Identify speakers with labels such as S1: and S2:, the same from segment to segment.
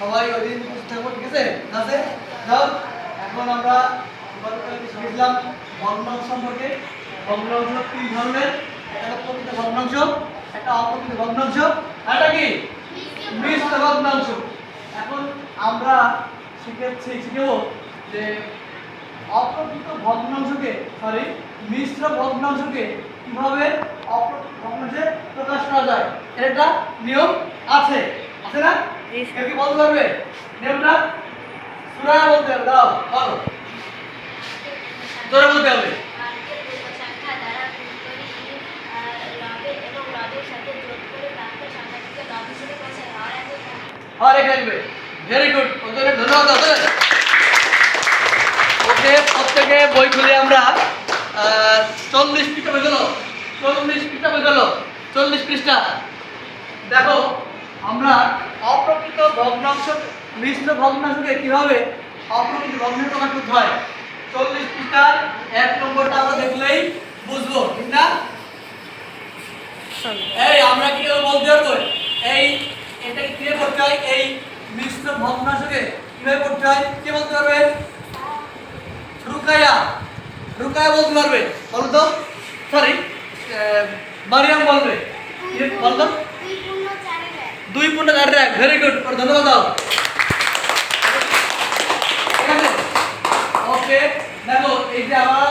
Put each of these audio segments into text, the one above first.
S1: সবাই ওই দিন থাকব, ঠিক আছে? আছে এখন আমরা শিখেছিলাম ভগ্নাংশ সম্পর্কে। ভগ্নাংশ তিন ধরনের? একটা প্রকৃত ভগ্নাংশ একটা অপ্রকৃত ভগ্নাংশ একটা কি? মিশ্র ভগ্নাংশ এখন আমরা শিখেছি, শিখেব যে অপ্রকৃত ভগ্নাংশকে সরি মিশ্র ভগ্নাংশকে কীভাবে অপ্রকৃত ভগ্নাংশে প্রকাশ করা যায়? একটা নিয়ম আছে। আছে না কেউ কি বলতে পারবে? সুরায় বলতে হবে দাও বলো জোরে বলতে হবে।
S2: হর
S1: ভেরি গুড ওদের ধন্যবাদ ওদের ওকে প্রত্যেকে বই খুলে আমরা চল্লিশ পৃষ্ঠা হয়ে গেল চল্লিশ পৃষ্ঠা হয়ে গেল চল্লিশ পৃষ্ঠা। দেখো আমরা অপ্রকৃত ভগ্নাংশ মিশ্র ভগ্নাংশকে কীভাবে অপ্রকৃত ভগ্নাংশ প্রকাশ করতে হয়? চল্লিশ পৃষ্ঠার এক নম্বরটা আমরা দেখলেই বুঝব ঠিক না? এই আমরা কি বলতে পারব? এই এটা কীভাবে করতে হয়? এই মিশ্র ভগ্নাংশকে কীভাবে করতে হয়? কে বলতে পারবে? রুকায়া রুকায়া বলতে পারবে? বলো তো সরি মারিয়াম বলবে। কি বলো তো
S2: দুই পূর্ণ চারের এক
S1: ভেরি গুড আর ধন্যবাদ দাও। ওকে দেখো, এই যে আমরা,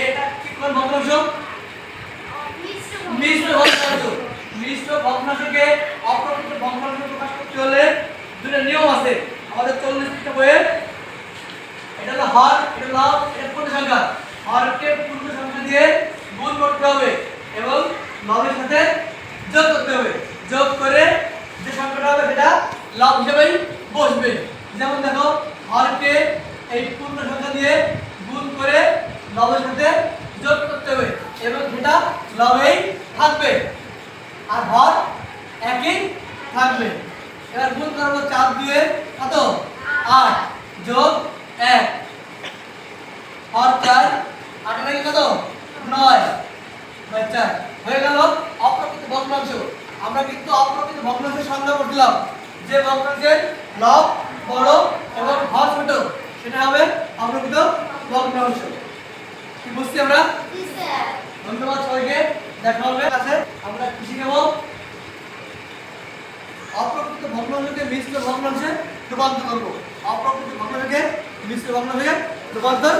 S1: এটা কি কোন ভগ্নাংশ?
S2: মিশ্র
S1: ভগ্নাংশ। মিশ্র ভগ্নাংশকে অপ্রকৃত ভগ্নাংশ প্রকাশ করতে হলে দুটো নিয়ম আছে। আমাদের চল্লিশ পৃষ্ঠা বইয়ে এটা হলো হর, এটা হলো এটা পূর্ণ সংখ্যা হরকে পূর্ণ সংখ্যা দিয়ে গুণ করতে হবে এবং লবের সাথে যোগ করতে হবে যোগ করে যে সংখ্যাটা হবে সেটা লব হিসেবেই বসবে। যেমন দেখো হরকে এই পূর্ণ সংখ্যা দিয়ে গুণ করে লবের সাথে যোগ করতে হবে। এবং সেটা লবেই থাকবে। আর হর একই থাকবে। এবার গুণ করব চার দিয়ে কত? আট যোগ এক। হর চার আট নাকি কত? নয়। চার। হয়ে গেল অপ্রকৃত ভগ্নাংশ। আমরা কিন্তু অপ্রকৃত ভগ্নাংশের সংজ্ঞা করছিলাম যে ভগ্নাংশের লব বড় এবং হর ছোট। সেটা হবে অপ্রকৃত ভগ্নাংশ কি বুঝছি আমরা? ধন্যবাদ সবাইকে। দেখা হবে। কাছে আমরা কি শিখাবো অপ্রকৃত ভগ্নাংশকে মিশ্র ভগ্নাংশে রূপান্তর করব। অপ্রকৃত ভগ্নাংশকে মিশ্র ভগ্নাংশে রূপান্তর